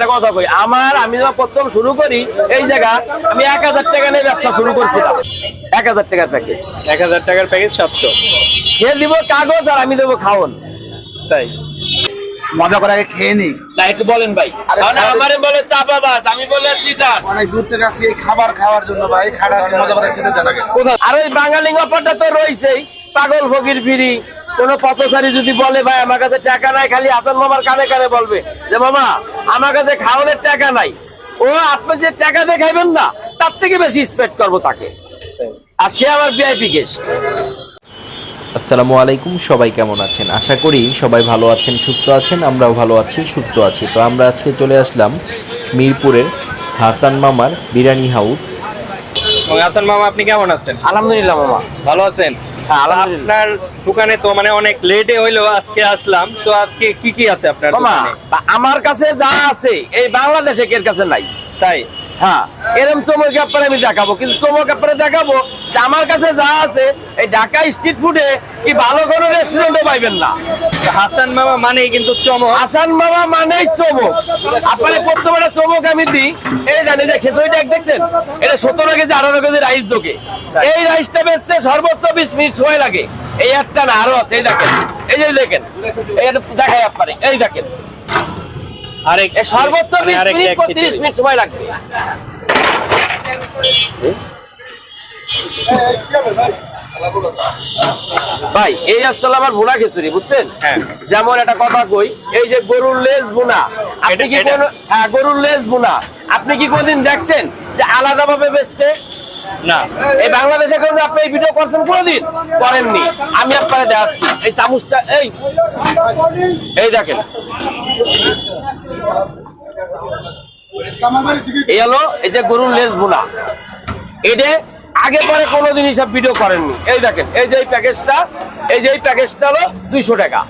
একটা কথা কই আমার আমি যখন প্রথম শুরু করি এই জায়গা আমি এক হাজার টাকা নিয়ে ব্যবসা শুরু করছিলাম। এক হাজার টাকার প্যাকেজ এক হাজার টাকার প্যাকেজ সাতশো। সে দিব কাগজ আর আমি দেবো খাওন। তাই। মজা করে আগে খেয়ে নি। না একটু বলেন ভাই। আমারে বলে চাপাবাজ আমি বলে চিটার অনেক দূর থেকে আসছি এই খাবার খাওয়ার জন্য ভাই খাটা মজা করে খেতে দেন আগে। আর ওই বাঙালি তো রয়েছেই পাগল ফকির ফিরি। কোন পথচারী যদি বলে ভাই আমার কাছে টাকা নাই খালি হাসান মামার কানে কানে বলবে যে মামা আমার কাছে খাওয়ানোর টাকা নাই। ও আপনি যে টাকা দিয়ে খাইবেন না তার থেকে বেশি স্পেন্ড করব তাকে। আর সে আমার ভিআইপি গেস্ট আসসালামু আলাইকুম সবাই কেমন আছেন? আশা করি সবাই ভালো আছেন সুস্থ আছেন আমরাও ভালো আছি সুস্থ আছি। তো আমরা আজকে চলে আসলাম মিরপুরের হাসান মামার বিরিয়ানি হাউস। হাসান মামা আপনি কেমন আছেন? আলহামদুলিল্লাহ মামা। ভালো আছেন। আপনার দোকানে তো মানে অনেক লেটে হইল আজকে আসলাম তো আজকে কি কি আছে আপনার আমার কাছে যা আছে এই বাংলাদেশে কাছে নাই? তাই? হ্যাঁ এরকম চমক ব্যাপারে আমি দেখাবো কিন্তু চমক ব্যাপারে দেখাবো যে আমার কাছে যা আছে এই ঢাকা স্ট্রিট ফুডে কি ভালো কোনো রেস্টুরেন্টে পাইবেন না। হাসান মামা মানেই কিন্তু চমক হাসান মানেই চমক আপনার প্রথম একটা চমক আমি দিই। এই জানি যে এক দেখছেন? এটা সতেরো কেজি আঠারো কেজি রাইস দোকে এই রাইসটা বেচতে সর্বোচ্চ বিশ মিনিট সময় লাগে। এই একটা না আরও আছে এই দেখেন। এই যে দেখেন। এই দেখাই আপনারে। এই দেখেন। আরেক সর্বোচ্চ বিশ আরেকটা মিনিট এক পঁয়ত্রিশ খিচুড়ি। মিনিট সময় লাগবে ভাই এই আসলে আমার ভুনা খিচুড়ি বুঝছেন হ্যাঁ। যেমন একটা কথা কই এই যে গরুর লেজ বুনা আপনি কি কোন হ্যাঁ গরুর লেজ বুনা আপনি কি কোনদিন দেখছেন যে আলাদা ভাবে বেচতে না। এই বাংলাদেশে আপনি এই ভিডিও করছেন কোনদিন করেননি। আমি আপনাকে দেখাচ্ছি। এই চামচটা এই। এই দেখেন। এই হলো এই যে গরুর লেজ বোনা। এটা আগে পরে কোনোদিন হিসাব ভিডিও করেননি। এই দেখেন এই যে এই প্যাকেজটা এই যে এই প্যাকেজটা হলো দুইশো টাকা।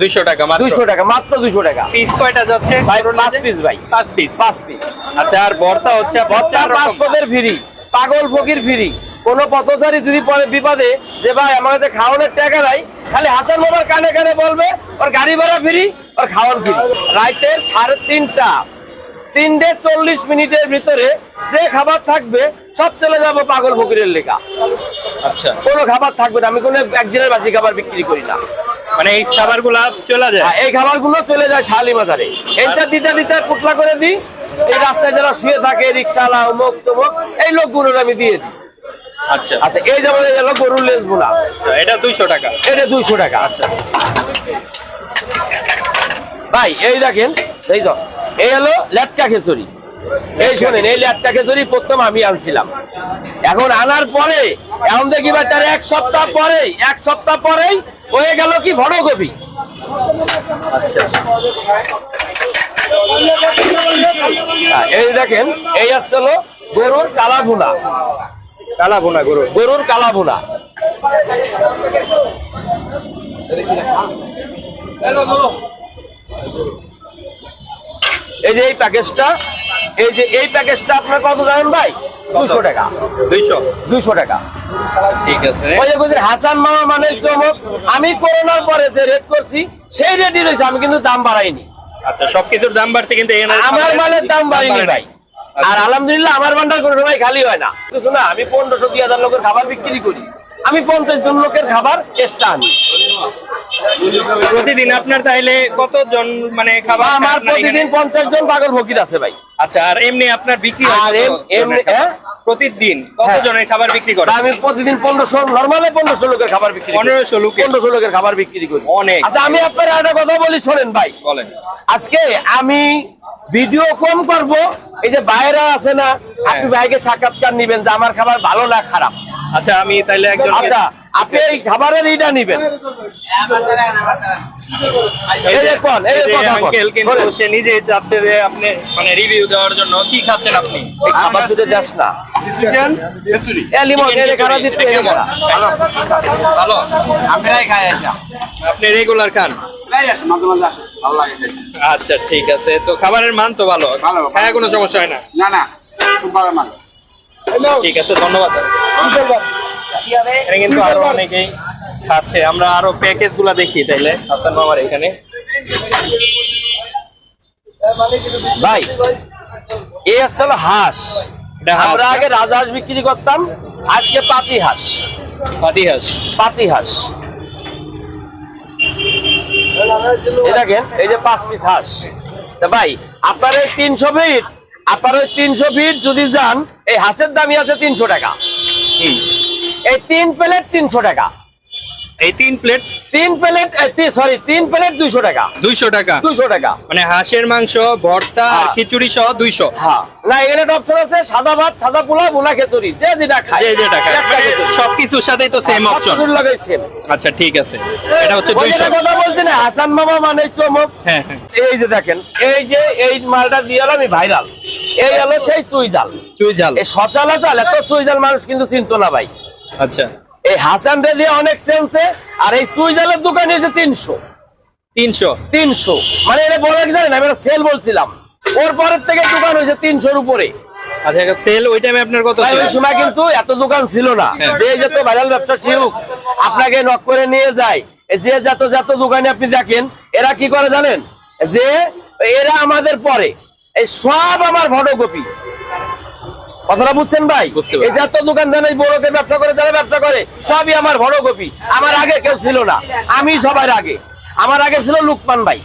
দুইশো টাকা মাত্র। দুইশো টাকা মাত্র দুইশো টাকা। পিস কয়টা যাচ্ছে? পাঁচ পিস ভাই। পাঁচ পিস পাঁচ পিস আচ্ছা আর ভর্তা হচ্ছে ভর্তা চার পাঁচ পদের ফ্রি পাগল ফকির ফিরি। কোন পথচারী যদি পরে বিপদে যে ভাই আমার কাছে খাওয়ানোর টাকা নাই খালি হাসান মোবাইল কানে কানে বলবে ওর গাড়ি ভাড়া ফিরি ওর খাওয়ার ফিরি। রাইতের সাড়ে তিনটা তিনটে চল্লিশ মিনিটের ভিতরে যে খাবার থাকবে সব চলে যাব পাগল ফকিরের লেখা। আচ্ছা। কোনো খাবার থাকবে না আমি কোনো একদিনের বাসি খাবার বিক্রি করি না। মানে এই খাবারগুলা চলে যায়? হ্যাঁ, এই খাবারগুলো চলে যায় শালি বাজারে এইটা দিতে দিতে পুটলা করে দিই এই রাস্তায় যারা শুয়ে থাকে রিক্সালা অমুক তমুক এই লোকগুলোর আমি দিয়ে দিই। আচ্ছা। আচ্ছা এই যেমন এই গেল গরুর লেজ বোনা আচ্ছা, এটা দুইশো টাকা। এটা দুইশো টাকা। আচ্ছা। ভাই এই দেখেন এই তো এই হলো ল্যাটকা খেসুরি এই শোনেন এই ল্যাটকা খেসুরি প্রথম আমি আনছিলাম। এখন আনার পরে এখন দেখি ভাই তার এক সপ্তাহ পরে এক সপ্তাহ পরেই হয়ে গেল কি ফটোকপি আচ্ছা। এই দেখেন এই আসছে হলো গরুর কালা ভুনা। কালা বোনা গরু গরুর কালা ভুনা। এই যে এই প্যাকেজটা এই যে এই প্যাকেজটা আপনার কত জানেন ভাই? দুশো টাকা। দুইশো। দুইশো টাকা। ঠিক আছে। হাসান মামা মানে চমক আমি করোনার পরে যে রেট করছি সেই রেটই রয়েছে আমি কিন্তু দাম বাড়াইনি। আচ্ছা সবকিছুর দাম বাড়ছে কিন্তু আমার মালের দাম বাড়িনি। ভাই। আর আলহামদুলিল্লাহ আমার ভান্ডার কোনো সময় খালি হয় না। কিছু না আমি পনেরোশো দুই হাজার লোকের খাবার বিক্রি করি। আমি পঞ্চাশ জন লোকের খাবার চেষ্টা আনি। প্রতিদিন আপনার তাইলে কতজন মানে খাবার আমার প্রতিদিন পঞ্চাশ জন পাগল ফকির আছে ভাই। আচ্ছা আর এমনি আপনার বিক্রি আর এমনি? প্রতিদিন হ্যাঁ। কতজনের খাবার বিক্রি করেন আমি প্রতিদিন পনেরোশো নর্মালে পনেরোশো লোকের খাবার বিক্রি করি 1500 লোকের? পনেরোশো লোকের খাবার বিক্রি করি অনেক। আচ্ছা আমি আপনার একটা কথা বলি শোনেন ভাই বলেন আজকে আমি ভিডিও কম করব এই যে বাইরা আছে না আপনি ভাইকে সাক্ষাৎকার নিবেন যে আমার খাবার ভালো না খারাপ আচ্ছা আমি তাইলে একজন আচ্ছা আপনি এই খাবারের এইটা নিবেন। সে নিজেই চাচ্ছে যে আপনি মানে রিভিউ দেওয়ার জন্য কি খাচ্ছেন আপনি? খাবার দুটো যাস না? ভালো। আমরাই খাই রেগুলার খান। মাঝে মাঝে আসে। ভালো লাগে আচ্ছা ঠিক আছে। তো খাবারের মান তো ভালো। খায় কোনো সমস্যা হয় না। না না। খুব ভালো মাল ঠিক আছে ধন্যবাদ। এখানে কিন্তু আরও অনেকেই খাচ্ছে। আমরা আরও প্যাকেজগুলা দেখি তাইলে। হাসান মামার এখানে। ভাই এই আসলে হাঁস। আমরা? আগে রাজহাঁস বিক্রি করতাম আজকে পাতি হাঁস। পাতিহাস পাতি হাঁস। দেখেন এই যে পাঁচ পিস হাঁস। ভাই আপনার এই তিনশো ফিট আপনার ওই তিনশো ফিট যদি যান এই হাঁসের দামই আছে তিনশো টাকা। এই তিন প্লেট তিনশো টাকা। এই তিন প্লেট? তিন প্লেট সরি তিন প্লেট দুইশো টাকা। দুইশো টাকা। দুইশো টাকা। মানে হাঁসের মাংস ভর্তা হ্যাঁ। খিচুড়ি সহ দুইশো। হ্যাঁ। না এখানে অপশন আছে সাদা ভাত সাদা পোলাও বোনা খেচুরি যে যেটা খায়। যে যেটা খায়। একটা মানে খেচুড়ি। সবকিছুর সাথেই তো সেম অপশন কিছুর আচ্ছা ঠিক আছে। এটা হচ্ছে দুইশো। কথা বলছেন হাসান মামা মানে চমক হ্যাঁ হ্যাঁ। এই যে দেখেন এই যে এই মালটা দিয়ে আমি ভাইরাল এই হলো সেই জাল। চুই এই এত সুই জাল মানুষ কিন্তু চিনতো না ভাই। আচ্ছা। এই হাসান রে দিয়ে অনেক সেন্সে আর এই সুই জালের দোকান তিনশো। তিনশো? তিনশো। মানে এটা বলে জানেন? আমি সেল বলছিলাম। ওর পরের থেকে দোকান হয়েছে তিনশোর উপরে। আচ্ছা সেল ওই টাইমে আপনার কত ওই সময় কিন্তু এত দোকান ছিল না। হ্যাঁ। যে যত ভাইরাল ব্যবসা শিখুক আপনাকে নক করে নিয়ে যায়। যে যত যত দোকানে আপনি দেখেন এরা কি করে জানেন? যে এরা আমাদের পরে। এই সব আমার ফটোকপি কথাটা বুঝছেন ভাই। এই যত দোকান দেন এই বড়কে ব্যবসা করে যারা ব্যবসা করে সবই আমার ফটোকপি আমার আগে কেউ ছিল না। আমি সবার আগে। আমার আগে ছিল লুকমান ভাই।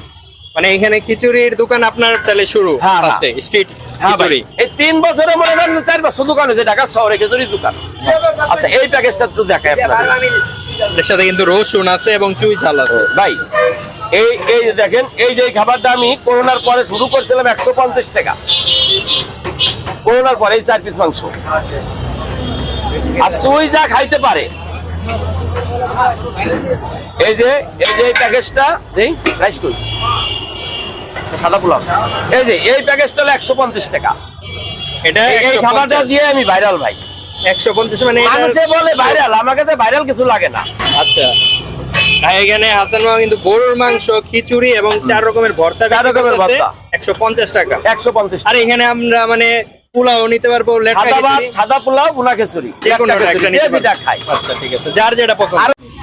মানে এখানে খিচুড়ির দোকান আপনার তাহলে শুরু হ্যাঁ, হ্যাঁ। ফার্স্টে স্ট্রিট হ্যাঁ খিচুড়ি। এই তিন বছরে মনে করেন চার বছর দোকান হয়েছে ঢাকা শহরে খেজুরির দোকান। আচ্ছা এই প্যাকেজটা তো দেখায় আপনাদের। এর সাথে কিন্তু রসুন আছে এবং চুই ঝাল আছে। ভাই এই এই দেখেন এই যে খাবারটা আমি করোনার পরে শুরু করছিলাম একশো পঞ্চাশ টাকা। করোনার পরে এই চার পিস মাংস। আর সুই যা খাইতে পারে। এই যে এই যে এই প্যাকেজটা দেই রাইস কই। সাদা পোলাও। এই যে এই প্যাকেজটা হলো একশো পঞ্চাশ টাকা। এটা এই- খাবারটা দিয়ে আমি ভাইরাল ভাই। একশো পঞ্চাশ মানে মানুষে বলে ভাইরাল আমার কাছে ভাইরাল কিছু লাগে না। আচ্ছা। এখানে হাসান মামা কিন্তু গরুর মাংস খিচুড়ি এবং চার রকমের ভর্তা চার রকমের ভর্তা। একশো পঞ্চাশ টাকা। একশো পঞ্চাশ আর এখানে আমরা মানে পোলাও নিতে পারব লেটকা সাদা ভাত সাদা পোলাও বুনা খিচুড়ি। যে কোনো। খাই আচ্ছা ঠিক আছে। যার যেটা পছন্দ।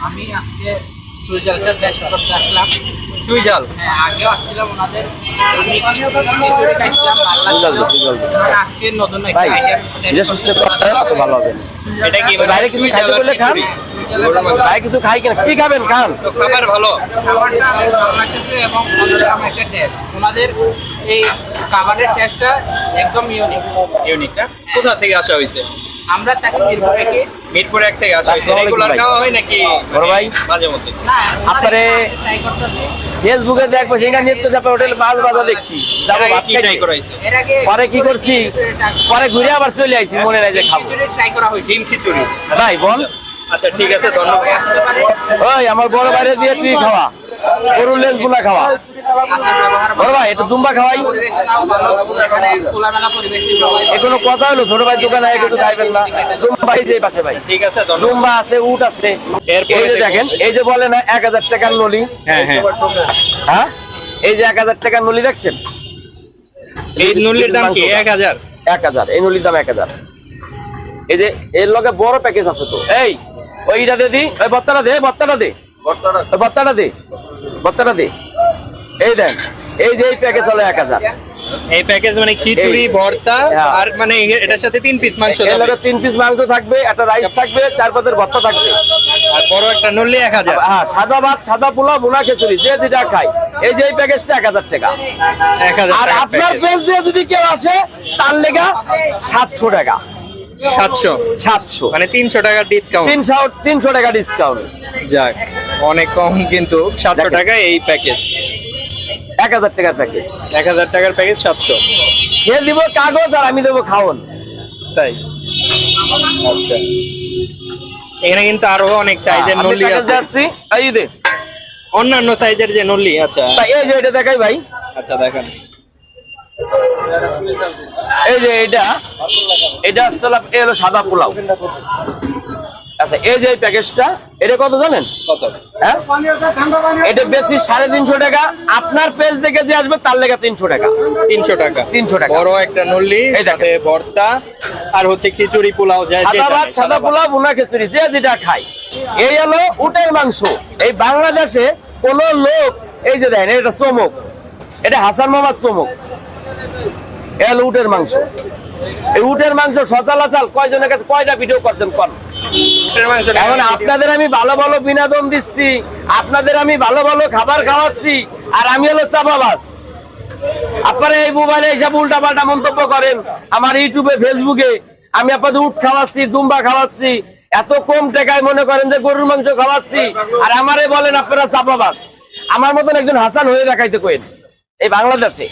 আমি আজকে টেস্ট করতে আসলাম। চুই ঝাল হ্যাঁ আগেও আসছিলাম ওনাদের। আমি খিচুড়ি খাইছিলাম ভালো সুইজাল সুইজাল আজকে নতুন একটা আইটেম ধীরে সুস্থে করতে ভালো হবে। এটা কি বাইরে কিছু খাইতে খান। ভাই কিছু খাই কিনা? কি খাবেন? খান। খাবার ভালো। এবং টেস্ট ওনাদের এই খাবারের টেস্টটা একদম ইউনিক ইউনিকটা কোথা থেকে আসা হয়েছে? আমরা তাকে মিরপুর থেকে মিরপুর এক থেকে আসা হয়েছে। রেগুলার খাওয়া হয় নাকি? বড় ভাই। মাঝে মধ্যে। আপনারে- ট্রাই করতেছি। ফেসবুকে দেখব সেখানে নিতে যাবে হোটেল মাছ বাজা দেখছি। যাব ভাত কি ট্রাই করা হয়েছে? পরে কি করছি? পরে ঘুরে আবার চলে আইছি মনে নাই যে খাব। খিচুড়ি ট্রাই করা হয়েছে। ডিম খিচুড়ি। ভাই বল। আচ্ছা ঠিক আছে ধন্যবাদ। ওই আমার বড় বাইরে দিয়ে তুই খাওয়া। গরুর লেজগুলা খাওয়া। আচ্ছা বড় ভাই একটু দুম্বা খাওয়াই। এখানে কথা হলো ছোট ভাই দোকানে কিছু খাইবেন না। দুম্বাই যে পাশে ভাই। ঠিক আছে দুম্বা আছে উট আছে। এরপরে এই যে দেখেন। এই যে বলে না এক হাজার টাকার নলি। হ্যাঁ হ্যাঁ। হ্যাঁ? এই যে এক হাজার টাকার নলি দেখছেন? এই নুলির দাম কি এক হাজার? এক হাজার এই নলির দাম এক হাজার। এই যে এর লগে বড় প্যাকেজ আছে তো। এই ওইটা দে দি ওই বত্তাটা দে বত্তাটা দে। বত্তাটা দে। বত্তাটা দে এই দেন এই যে এই প্যাকেজ হলো এক হাজার। এই প্যাকেজ মানে খিচুড়ি ভর্তা হ্যাঁ। আর মানে এটার সাথে তিন পিস মাংস এর লগে তিন পিস মাংস থাকবে একটা রাইস থাকবে চার পাতের ভত্তা থাকবে। আর বড় একটা নলি এক হাজার। হ্যাঁ সাদা ভাত সাদা পোলাও বোনা খিচুড়ি যে যেটা খাই এই যে এই প্যাকেজটা এক হাজার টাকা। এক হাজার আর আপনার পেজ দিয়ে যদি কেউ আসে তার লেগা সাতশো টাকা। সাতশো। সাতশো। মানে তিনশো টাকার ডিসকাউন্ট তিনশো তিনশো টাকা ডিসকাউন্ট যাক অনেক কম কিন্তু সাতশো। টাকা এই প্যাকেজ এক হাজার টাকার প্যাকেজ এক হাজার টাকার প্যাকেজ সাতশো। সে দিব কাগজ আর আমি দেবো খাওন। তাই? আচ্ছা। এখানে কিন্তু আরও অনেক সাইজের আমি নলি আছে। এই দে অন্যান্য সাইজের যে নলি আচ্ছা। এই যে এটা দেখাই ভাই। আচ্ছা দেখেন। এই যে এটা এটা আসলে এ হলো সাদা পোলাও। আচ্ছা এই যে প্যাকেজটা এটা কত জানেন? কত? হ্যাঁ? এটা বেশি সাড়ে তিনশো টাকা আপনার পেজ থেকে যে আসবে তার লেগে তিনশো টাকা। তিনশো টাকা। 300 টাকা। বড় একটা নল্লি সাথে ভর্তা আর হচ্ছে খিচুড়ি পোলাও যা সাদা ভাত সাদা পোলাও বোনা খিচুড়ি যে যেটা খায়। এই হলো উটের মাংস। এই বাংলাদেশে কোন লোক এই যে দেখেন এটা চমক। এটা হাসান মামার চমক। এ হলো উটের মাংস। এই উটের মাংস সচালাচাল কয়জনের কাছে কয়টা ভিডিও করছেন কর এখন আপনাদের আমি ভালো ভালো বিনোদন দিচ্ছি আপনাদের আমি ভালো ভালো খাবার খাওয়াচ্ছি আর আমি হলো চাপাবাস। আপনারা এই মোবাইলে এইসব উল্টা পাল্টা মন্তব্য করেন আমার ইউটিউবে ফেসবুকে আমি আপনাদের উট খাওয়াচ্ছি দুম্বা খাওয়াচ্ছি এত কম টাকায় মনে করেন যে গরুর মাংস খাওয়াচ্ছি আর আমারে বলেন আপনারা চাপাবাস। আমার মতন একজন হাসান হয়ে দেখাইতে কইন এই বাংলাদেশে।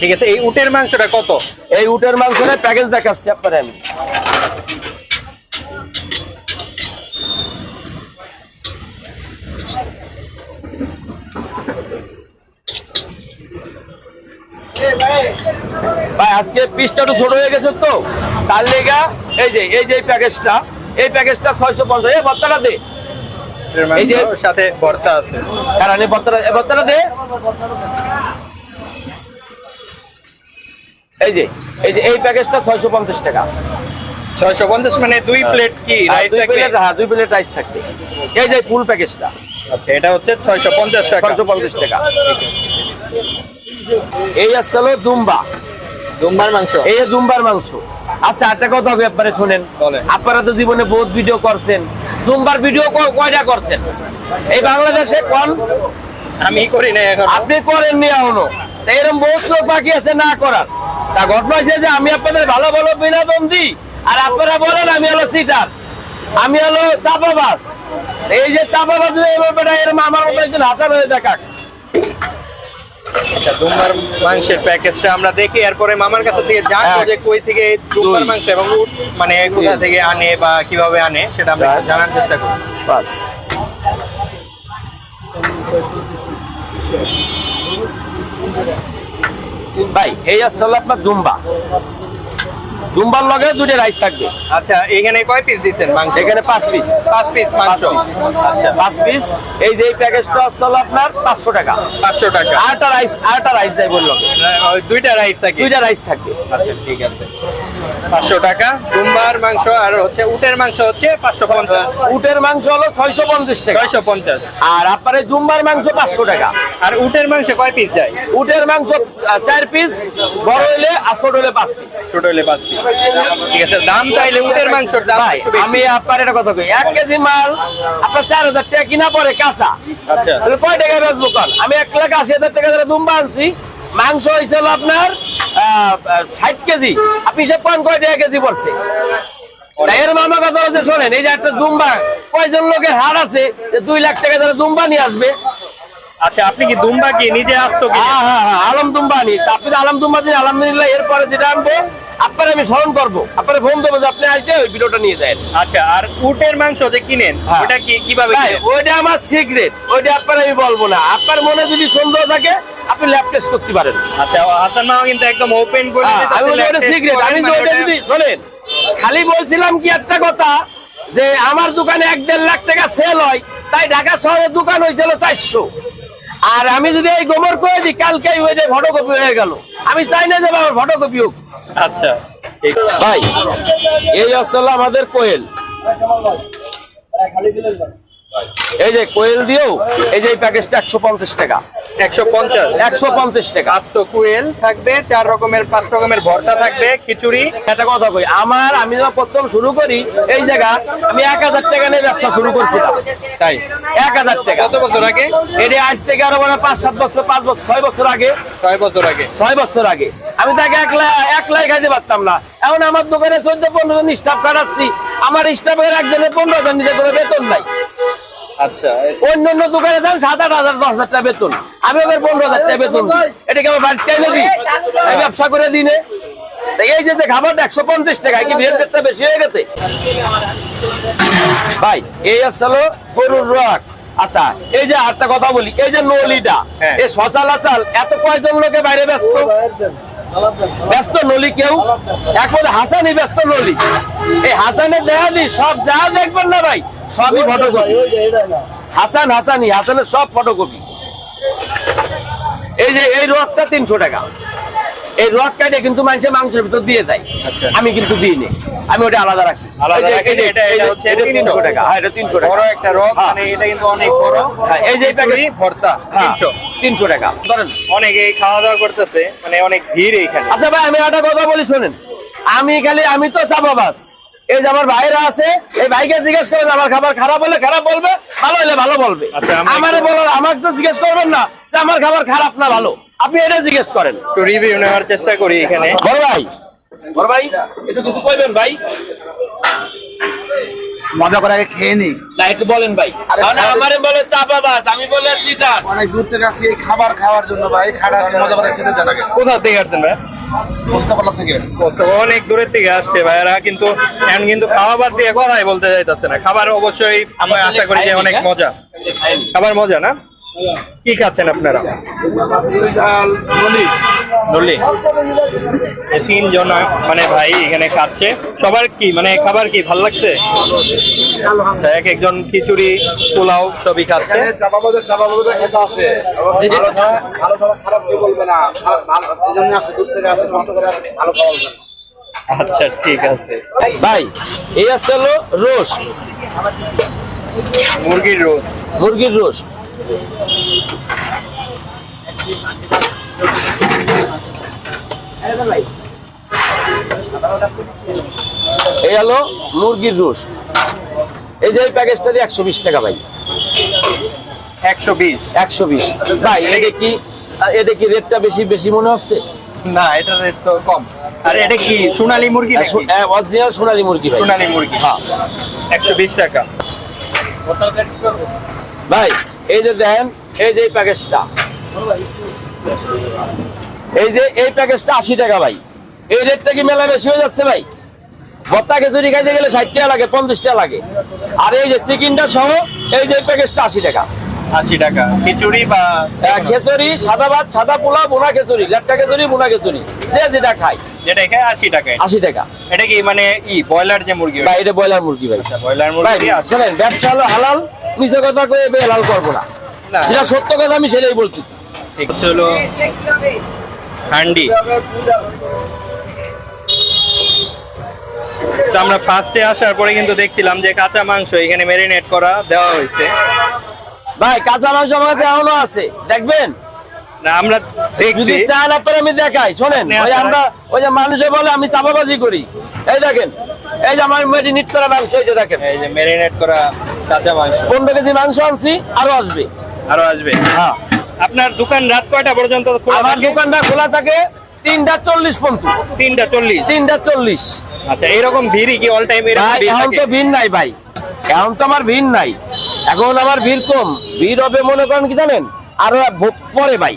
ঠিক আছে এই উটের মাংসটা কত? এই উটের মাংসটা প্যাকেজ দেখাচ্ছি আপনারা আমি। ভাই আজকে পিসটা একটু ছোট হয়ে গেছে তো। তার লেগা এই যে এই যে প্যাকেজটা এই প্যাকেজটা ছয়শো পঞ্চাশ। এই ভত্তাটা দে। এই যে- সাথে ভর্তা আছে। কারণ এই ভত্তাটা এই ভত্তাটা দে। এই যে এই যে এই প্যাকেজটা ছয়শো পঞ্চাশ টাকা। ছয়শো পঞ্চাশ মানে দুই প্লেট কি? হ্যাঁ, দুই প্লেট হ্যাঁ দুই প্লেট রাইস থাকবে। এই যে ফুল প্যাকেজটা আচ্ছা এটা হচ্ছে ছয়শো পঞ্চাশ টাকা। ছয়শো পঞ্চাশ টাকা। এই আসছে হলো দুম্বা। দুম্বার মাংস। এই দুম্বার মাংস। আচ্ছা একটা কথা হবে আপনারা শোনেন। বলেন। আপনারা তো জীবনে বহুত ভিডিও করছেন। দুম্বার ভিডিও ক- কয়টা করছেন? এই বাংলাদেশে কোন? আমি করি না এখন। আপনি করেননি এখনও। এরকম বহুত লোক বাকি আছে না করার। তা ঘটনা হয়েছে যে আমি আপনাদের ভালো ভালো বিনোদন দিই। আর আপনারা বলেন আমি হলো সিটার। আমি হলো চাপাবাস এই যে চাপাবাস এরকম আমার মতো একজন হাজার হয়ে দেখাক। আচ্ছা দুম্বার মাংসের প্যাকেজটা আমরা দেখি এরপরে মামার কাছে থেকে জানব যে কই থেকে দুম্বার মাংস এবং মানে কোথা থেকে আনে বা কীভাবে আনে সেটা আমরা জানার চেষ্টা করি বাস। ভাই এই আসছে আপনার দুম্বা দুম্বার লগে দুটো রাইস থাকবে। আচ্ছা এখানে কয় পিস দিচ্ছেন মাংস? এখানে পাঁচ পিস পাঁচ পিস মাংস। আচ্ছা পাঁচ পিস এই যে এই প্যাকেজটা আসছে আপনার পাঁচশো টাকা। পাঁচশো টাকা। আটটা রাইস আটটা রাইস দেয় বলল দুইটা রাইস থাকে। দুইটা রাইস থাকবে। আচ্ছা ঠিক আছে। পাঁচশো টাকা। দুম্বার মাংস আর হচ্ছে উটের মাংস হচ্ছে পাঁচশো পঞ্চাশ। উটের মাংস হলো ছয়শো পঞ্চাশ টাকা। ছয়শো পঞ্চাশ। আর আপনার এই দুম্বার মাংস পাঁচশো টাকা। আর উটের মাংস কয় পিস যায়? উটের মাংস চার পিস বড় হইলে আর ছোট পাঁচ পিস ছোট হলে পাঁচ পিস ঠিক আছে দাম তাইলে উটের মাংসর দাম একটু। আমি আপনার এটা কথা কই এক কেজি মাল আপনার চার হাজার টাকা কিনা পরে কাঁচা। আচ্ছা। তাহলে কয় টাকা বেচবো কন? আমি এক লাখ আশি হাজার টাকা ধরে দুম্বা আনছি। মাংস হয়েছিল আপনার ষাট কেজি। আপনি হিসাব করেন কয় টাকা কেজি পড়ছে? এর মামা কাছে আছে শোনেন এই যে একটা দুম্বা কয়জন লোকের হার আছে যে দুই লাখ টাকা ধরে দুম্বা নিয়ে আসবে? আচ্ছা আপনি কি দুম্বা কি নিজে আসতো হ্যাঁ হ্যাঁ হ্যাঁ আলম দুম্বা নি। আপনি তো আলম দুম্বা দিন আলহামদুলিল্লাহ এরপরে যেটা আনব আপনার আমি স্মরণ করব। আপনার ফোন দেবো যে আপনি আসছে ওই ভিডিওটা নিয়ে যায় আচ্ছা আর উটের মাংস যে কিনেন হ্যাঁ। ওটা কি কীভাবে ওইটা আমার সিক্রেট ওইটা আপনার আমি বলব না। আপনার মনে যদি সন্দেহ থাকে আপনি ল্যাব টেস্ট করতে পারেন। আচ্ছা হাসান মামা কিন্তু একদম ওপেন করে হ্যাঁ, আমি ওটা সিক্রেট আমি মানে ওটা- যদি শোনেন খালি বলছিলাম কি একটা কথা যে আমার দোকানে এক দেড় লাখ টাকা সেল হয় তাই ঢাকা শহরের দোকান হয়েছিল চারশো। আর আমি যদি এই গোবর করে দিই কালকে ওইটা ফটোকপি হয়ে গেল। আমি চাই না যে আমার ফটোকপি হোক। আচ্ছা ভাই, এই আসলে আমাদের কোয়েল। এই যে কোয়েল দিয়েও, এই যে এই প্যাকেজটা একশো পঞ্চাশ টাকা। টাকা। আস্ত কুয়েল থাকবে চার রকমের পাঁচ রকমের ভর্তা থাকবে খিচুড়ি। একটা কথা কই? আমার আমি প্রথম শুরু করি এই জায়গা আমি এক হাজার টাকা নিয়ে ব্যবসা শুরু করছিলাম। তাই? এক হাজার টাকা। কত বছর আগে? এটা আজ থেকে আরও মানে পাঁচ সাত বছর পাঁচ বছর ছয় বছর আগে। ছয় বছর আগে। ছয় বছর আগে। আমি তাকে একলা একলাই খাইতে পারতাম না। এখন আমার দোকানে চোদ্দ পনেরো জন স্টাফ কাটাচ্ছি। আমার স্টাফের একজনের পনেরো জন নিজে করে বেতন নাই। আচ্ছা অন্য অন্য দোকানে যান সাত আট হাজার দশ হাজার টাকা বেতন। আমি ওদের পনেরো হাজার টাকা বেতন এটা কি আমার বাড়িতে এনে দিই। আমি ব্যবসা করে দিনে এই যে খাবারটা একশো পঞ্চাশ টাকা কি বিয়ের বেশি হয়ে গেছে? ভাই এই আসলে গরুর রক আচ্ছা এই যে আরেকটা কথা বলি এই যে নলিটা হ্যাঁ। এই সচালাচাল এত কয়জন লোকে বাইরে ব্যস্ত? ব্যস্ত নলি কেউ? একমাত্র হাসানই ব্যস্ত নলি। এই হাসানের দেখা দি সব যা দেখবেন না ভাই। সবই ফটোকপি হাসান হাসানি হাসানের সব ফটোকপি এই যে এই রথটা তিনশো টাকা। এই রথ কাটে কিন্তু মানুষের মাংসের ভিতর দিয়ে দেয়। আচ্ছা। আমি কিন্তু দিই নি আমি ওটা আলাদা রাখি। এটা- তিনশো। টাকা। হ্যাঁ এটা তিনশো টাকা। বড় একটা রক হ্যাঁ। মানে এটা কিন্তু অনেক বড়। হ্যাঁ, এই যে এই ভর্তা। হ্যাঁ। তিনশো তিনশো টাকা। ধরেন। অনেকেই খাওয়া দাওয়া করতেছে মানে অনেক ভিড় এইখানে। আচ্ছা ভাই আমি একটা কথা বলি শোনেন। আমি খালি আমি তো চাপাবাস এই যে আমার ভাইরা আছে এই ভাইকে জিজ্ঞেস করে আমার খাবার খারাপ হলে খারাপ বলবে ভালো হলে ভালো বলবে। আমার আমরা বলো আমাকে তো জিজ্ঞেস করবেন না যে আমার খাবার খারাপ না ভালো। আপনি এটা জিজ্ঞেস করেন। একটু রিভিউ নেওয়ার চেষ্টা করি এখানে। বড় ভাই। বড় ভাই একটু কিছু কইবেন ভাই? মজা করে আগে খেয়ে নি। না একটু বলেন ভাই। আমারে বলে চাপাবাস আমি বলে চিটার অনেক দূর থেকে আসছি এই খাবার খাওয়ার জন্য ভাই খাবার মজা করে খেতে দেন আগে। কোথা থেকে আসছেন ভাই? থেকে। অনেক দূরের থেকে আসছে ভাইয়ারা কিন্তু এখন কিন্তু খাওয়া বাদ দিয়ে কথাই বলতে চাইতেছে না। খাবার অবশ্যই আমরা আশা করি যে অনেক মজা। খাবার মজা না? কি খাচ্ছেন আপনারা? নলি। তিনজন মানে ভাই এখানে খাচ্ছে। সবার কি মানে খাবার কি ভালো লাগছে? আচ্ছা, এক একজন খিচুড়ি পোলাও সবই খাচ্ছে। আচ্ছা ঠিক আছে। ভাই এই আসছে হলো রোস্ট মুরগির রোস্ট মুরগির রোস্ট এই হলো মুরগির রোস্ট। এই যে এই প্যাকেজটা দিয়ে একশো বিশ টাকা ভাই। একশো বিশ। একশো বিশ। ভাই এটা কি এটা কি রেটটা বেশি বেশি মনে হচ্ছে? না এটা রেট তো কম। আর এটা কি সোনালী মুরগি? অরিজিনাল সোনালী মুরগি সোনালী মুরগি। হ্যাঁ। একশো বিশ টাকা। ভাই এই যে দেখেন এই যে এই প্যাকেজটা। এই যে এই প্যাকেজটা আশি টাকা ভাই। এই রেটটা কি মেলা বেশি হয়ে যাচ্ছে ভাই? ভত্তা খিচুড়ি খাইতে গেলে ষাট টাকা লাগে পঞ্চাশ টাকা লাগে। আর এই যে চিকেনটা সহ এই যে প্যাকেজটা আশি টাকা। আশি টাকা। খিচুড়ি বা সাদা ভাত সাদা পোলাও বোনা লেটকা খেচুড়ি বোনা খেচুড়ি। যে যেটা খাই যেটা এখানে আশি টাকায় আশি টাকা। এটা কি মানে ই ব্রয়লার যে মুরগি ভাই এটা ব্রয়লার মুরগি ভাই। ব্রয়লার ভাই মুরগি শোনেন ব্যবসা হলো হালাল। মিছে কথা কয়ে বেহালাল করব না। যেটা সত্য কথা আমি সেটাই বলতেছি। হলো হান্ডি। তো আমরা ফার্স্টে আসার পরে কিন্তু দেখছিলাম যে কাঁচা মাংস এখানে ম্যারিনেট করা দেওয়া হয়েছে। ভাই কাঁচা মাংস আমার কাছে এখনও আছে। দেখবেন? না আমরা যদি দেখছি চান আপনার আমি দেখাই শোনেন। ওই আসেন। আমরা ওই যে মানুষে বলে আমি চাপাবাজি করি। এই দেখেন এই যে আমার মেরিনেট করা মাংস এই যে দেখেন। এই যে ম্যারিনেট করা কাঁচা মাংস। পনেরো কেজি মাংস আনছি আরও আসবে। আরও আসবে? হ্যাঁ। আপনার দোকান রাত কয়টা পর্যন্ত খোলা আমার দোকানটা খোলা থাকে তিনটা চল্লিশ পর্যন্ত। তিনটা চল্লিশ? তিনটা চল্লিশ। আচ্ছা এরকম ভিড়ই কি অল টাইম ভিড় এখন তো ভিড় নাই ভাই। এখন তো আমার ভিড় নাই। এখন আমার ভিড় কম। ভিড় হবে মনে করেন কি জানেন? আরও ভোগ পরে ভাই।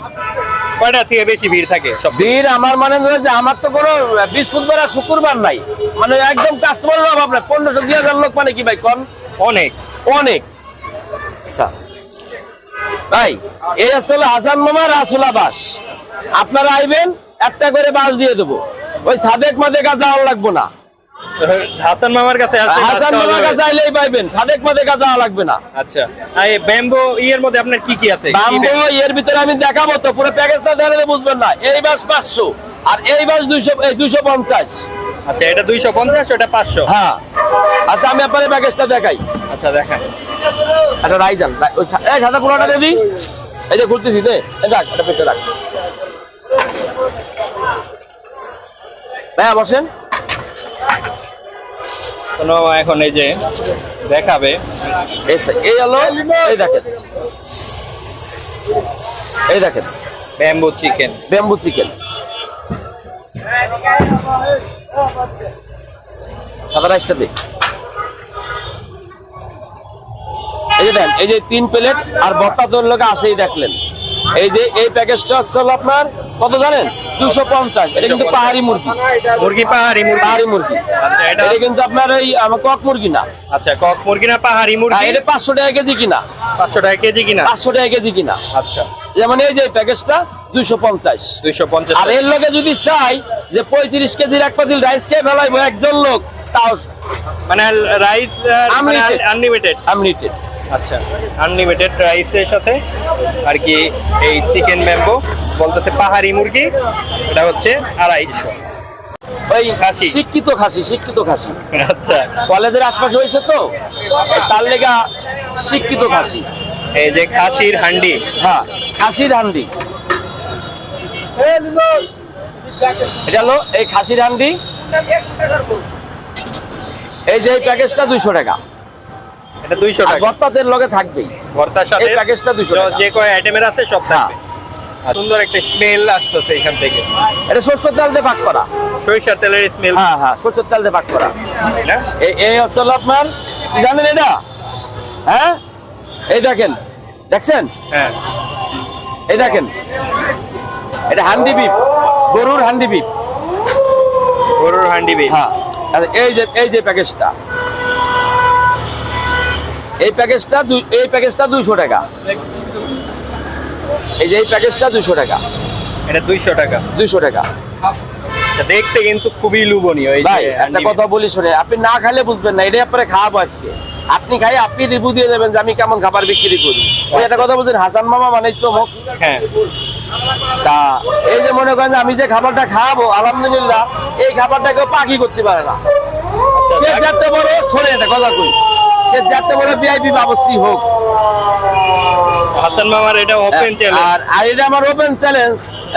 কয়টা থেকে বেশি ভিড় থাকে সব? ভিড় আমার মানে ধরে যে আমার তো কোনো বৃহস্পতিবার আর শুক্রবার নাই। মানে একদম কাস্টমারের অভাব নাই। পনেরোশো দুই হাজার লোক মানে কি ভাই কম? অনেক। অনেক। আচ্ছা। ভাই এই আসলে হাসান মামা রাসুল আবাস। আপনারা আইবেন একটা করে বাস দিয়ে দেবো। ওই সাদেক মাদেক আর যাওয়ার লাগবো না। হাসান মামার কাছে হাসান মামার কাছে আইলেই পাইবেন সাদেক মাদেক আর লাগবে না। আচ্ছা। এই ব্যাম্বো ইয়ের মধ্যে আপনার কি কি আছে? কি বাম্বো এর ভিতরে আমি দেখাবো তো পুরো প্যাকেজটা বুঝবেন না। এই বাস পাঁচশো আর এই বাস দুইশো এই দুইশো পঞ্চাশ। আচ্ছা এটা দুইশো পঞ্চাশ ওটা পাঁচশো। হ্যাঁ। আচ্ছা আমি আপনার প্যাকেজটা দেখাই। আচ্ছা দেখেন। একটা রাইজান ওই ছা- এই সাদা পুরোটা দিয়ে দিই এই যে ঘুরতেছি দে রাখ এটা পেটে রাখ। ভাইয়া বসেন। কোনো এখন এই যে দেখাবে। এই এই হলো এই দেখেন। এই দেখেন। ব্যাম্বো চিকেন ব্যাম্বু চিকেন সাদা রাইসটা দে। এই যে দেন এই যে তিন প্লেট আর ভর্তা তোর লোক আছেই দেখলেন। এই যে এই প্যাকেজটা হচ্ছে আপনার কত জানেন? দুশো পঞ্চাশ। এটা কিন্তু পাহাড়ি মুরগি। মুরগি পাহাড়ি মুরগি। পাহাড়ি মুরগি। আচ্ছা এটা কিন্তু আপনার এই কক মুরগি না। আচ্ছা কক মুরগি না পাহাড়ি মুরগি? এটা পাঁচশো টাকা কেজি কিনা। পাঁচশো টাকা কেজি কিনা? পাঁচশো টাকা কেজি কিনা। আচ্ছা। যেমন এই যে প্যাকেজটা দুইশো পঞ্চাশ। দুইশো পঞ্চাশ। আর এর লগে যদি চাই যে পঁয়ত্রিশ কেজির এক পাতিল রাইস খেয়ে ফেলাইবো একজন লোক তাও মানে রাইস. আনলিমিটেড আনলিমিটেড আচ্ছা আনলিমিটেড রাইসের সাথে আর কি এই চিকেন ব্যাম্বো বলতেছে পাহাড়ি মুরগি এটা হচ্ছে আড়াইশো। ওই। শিক্ষিত খাসি শিক্ষিত খাসি। আচ্ছা। কলেজের আশপাশে হয়েছে তো তার লেগা শিক্ষিত খাসি। এই যে খাসির হান্ডি। হ্যাঁ খাসির হান্ডি। এটা হলো এই খাসির হান্ডি। এই যে এই প্যাকেজটা দুইশো টাকা। এটা টাকা। ভর্তাতের লগে থাকবেই। ভর্তার সাথে এই প্যাকেজটা 200 টাকা। যে কয় আইটেমের আছে সব হ্যাঁ। থাকবে। সুন্দর একটা স্মেল আসতেছে এখান থেকে। এটা সরষের তেল দিয়ে পাক করা। সরিষার তেলের স্মেল হ্যাঁ হ্যাঁ সরষের তেল দিয়ে পাক করা। এই এই আপনার জানেন এটা? হ্যাঁ? এই দেখেন দেখছেন? হ্যাঁ। এই দেখেন এটা হান্ডি বিপ গরুর হান্ডি বিপ গরুর হান্ডি হ্যাঁ এই যে এই যে প্যাকেজটা এই প্যাকেজটা দুই এই প্যাকেজটা দুইশো টাকা। এই যে এই প্যাকেজটা দুইশো টাকা। এটা দুইশো টাকা। দুইশো টাকা। আচ্ছা, দেখতে কিন্তু খুবই লোভনীয় এই যে ভাই একটা কথা বলি শুনে আপনি না খাইলে বুঝবেন না এটাই আপনারা খাওয়াবো আজকে। আপনি খাই আপনি রিভিউ দিয়ে দেবেন যে আমি কেমন খাবার বিক্রি করি। একটা কথা বলছেন হাসান মামা মানে চমক। হ্যাঁ। তা এই যে মনে করেন আমি যে খাবারটা খাওয়াবো আলহামদুলিল্লাহ এই খাবারটা কেউ পাখি করতে পারে না। সে যাতে বড় শোনে একটা কথা কই। সে যাতে বড় ভিআইপি বাবস্তি হোক। হাসান মামার এটা ওপেন চ্যালেঞ্জ আর আর এটা আমার ওপেন চ্যালেঞ্জ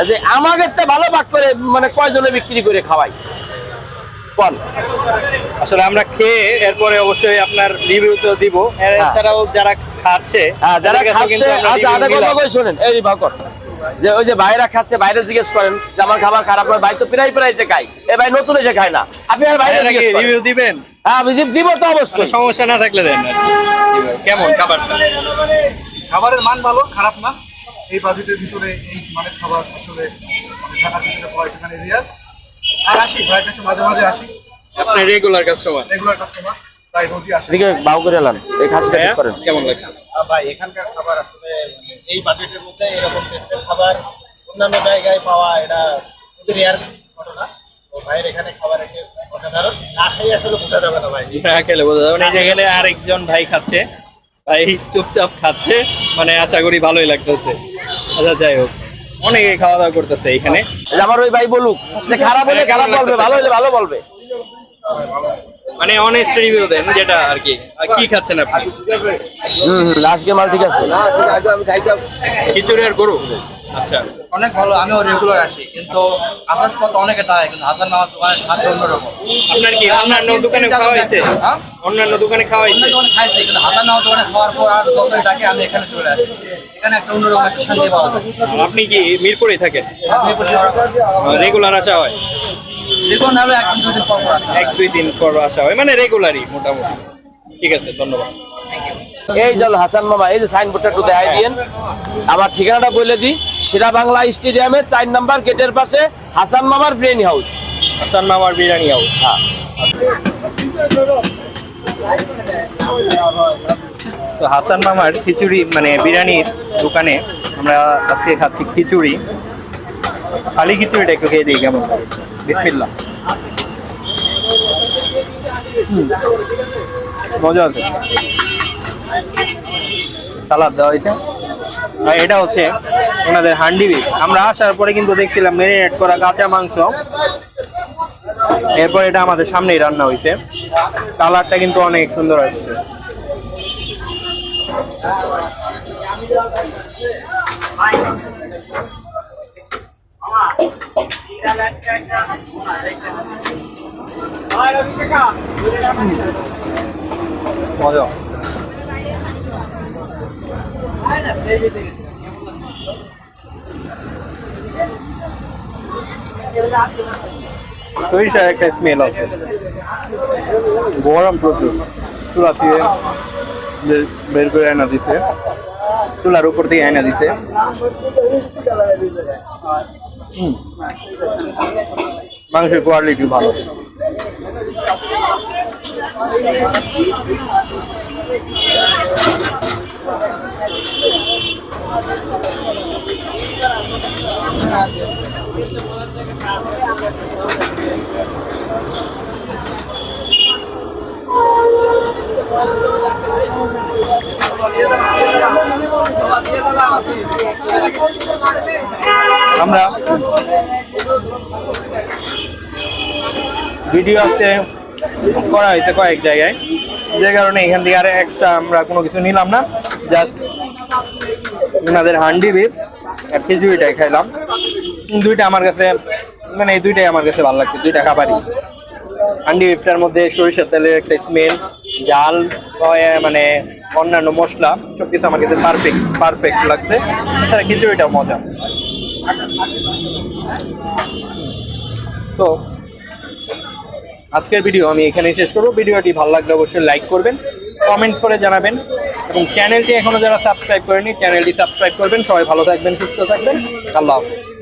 যে আমাকে তো ভালো ভাগ করে মানে কয়জনে বিক্রি করে খাওয়াই। কোন আসলে আমরা খেয়ে এরপরে অবশ্যই আপনার রিভিউ তো দিব। হ্যাঁ। এছাড়াও যারা খাচ্ছে হ্যাঁ যারা খাচ্ছে আচ্ছা কথা কই শুনেন এই ভাকর যে ওই যে বাইরে খাচ্ছে বাইরে জিজ্ঞেস করেন যে আমার খাবার খারাপ হয় ভাই তো প্রায় প্রায় যে খাই এ ভাই নতুন এসে খায় না। আপনি আর বাইরে। রিভিউ দিবেন? হ্যাঁ দিব- তো অবশ্যই। সমস্যা না থাকলে দেন আর কি। কেমন খাবারটা খাবারের মান ভালো খারাপ না। এই বাজেটের ভিতরে এই মানের খাবার আসলে মানে ঢাকার ভিতরে পাওয়া যায় এরিয়ার আর আসি ভাইয়ের কাছে মাঝে মাঝে আসি। আপনি রেগুলার কাস্টমার রেগুলার কাস্টমার তাই রোজই আসি। এদিকে বাউ করে এলাম এই খাসিটা ঠিক করেন। কেমন লাগে ভাই এখানকার খাবার আসলে মানে এই বাজেটের মধ্যে এরকম টেস্টের খাবার অন্যান্য জায়গায় পাওয়া এটা রেয়ার ঘটনা। ভাইয়ের এখানে খাবারের টেস্ট অসাধারণ। না খাই আসলে বোঝা যাবে না ভাই। না খেলে বোঝা যাবে না। এই যে এখানে আরেকজন ভাই খাচ্ছে। ভাই চুপচাপ খাচ্ছে। মানে আশা করি ভালোই লাগতেছে। আচ্ছা যাই হোক। অনেকে খাওয়া দাওয়া করতেছে এখানে। আমার ওই ভাই বলুক যে খারাপ হলে খারাপ বলবে ভালো হলে ভালো বলবে। মানে অনেস্ট রিভিউ দেন যেটা আর কি। আর কি খাচ্ছেন আপনি? হুম হুম আজকে মাল ঠিক আছে। খিচুড়ি আর গরু? আচ্ছা। অনেক ভালো আমিও রেগুলার আসি কিন্তু আসার পথ অনেকে টাকা কিন্তু হাসান নামাজ দোকানে স্বাদ অন্যরকম। আপনার কি অন্যান্য দোকানে খাওয়া হয়েছে? হ্যাঁ? অন্যান্য দোকানে খাওয়া হয়েছে? দোকানে খাইছি কিন্তু হাসান নামাজ দোকানে খাওয়ার পর আর যতই ডাকে আমি এখানে চলে আসি। এখানে একটা অন্যরকম একটা শান্তি পাওয়া যায়। আপনি কি মিরপুরে থাকেন? মিরপুর রেগুলার আসা হয়? রেগুলার হলে একদিন দুদিন পর পর আসা এক দুই দিন পর আসা হয় মানে রেগুলারই মোটামুটি। ঠিক আছে ধন্যবাদ। এই জল হাসান মামা এই যে সাইনবোর্ডটা একটু দেখাই দিয়েন। আমার ঠিকানাটা বলে দিই সেরা বাংলা স্টেডিয়ামের চার নাম্বার গেটের পাশে হাসান মামার বিরিয়ানি হাউস হাসান মামার বিরিয়ানি হাউস হ্যাঁ। তো হাসান মামার খিচুড়ি মানে বিরিয়ানির দোকানে আমরা আজকে খাচ্ছি খিচুড়ি। খালি খিচুড়িটা একটু খেয়ে দিই কেমন বিসমিল্লা মজা আছে। সালাদ দেওয়া হয়েছে। আর এটা হচ্ছে ওনাদের হান্ডি বিফ আমরা আসার পরে কিন্তু দেখছিলাম মেরিনেট করা কাঁচা মাংস। এরপর এটা আমাদের সামনেই রান্না হয়েছে। কালারটা কিন্তু অনেক সুন্দর আসছে। মজা সরিষার একটা স্মেল আছে। গরম প্রচুর। চুলা দিয়ে বের- করে আয়না দিছে। চুলার উপর থেকে আয়না দিছে। মাংসের কোয়ালিটি ভালো। আমরা ভিডিও আছে করা হয়েছে কয়েক জায়গায়। যে কারণে এখান থেকে আর এক্সট্রা আমরা কোনো কিছু নিলাম না। জাস্ট ওনাদের হান্ডি বিফ আর খিচুড়িটাই খাইলাম। দুইটা আমার কাছে মানে এই দুইটাই আমার কাছে ভালো লাগছে, দুইটা খাবারই। হান্ডি বিফটার মধ্যে সরিষার তেলের একটা স্মেল জাল মানে অন্যান্য মশলা সব কিছু আমার কাছে পারফেক্ট পারফেক্ট লাগছে। এছাড়া খিচুড়িটাও মজা। তো, আজকের ভিডিও আমি এখানেই শেষ করব। ভিডিওটি ভালো লাগলে অবশ্যই লাইক করবেন। কমেন্ট করে জানাবেন। এবং চ্যানেলটি এখনও যারা সাবস্ক্রাইব করেনি চ্যানেলটি সাবস্ক্রাইব করবেন। সবাই ভালো থাকবেন, সুস্থ থাকবেন। আল্লাহ হাফেজ।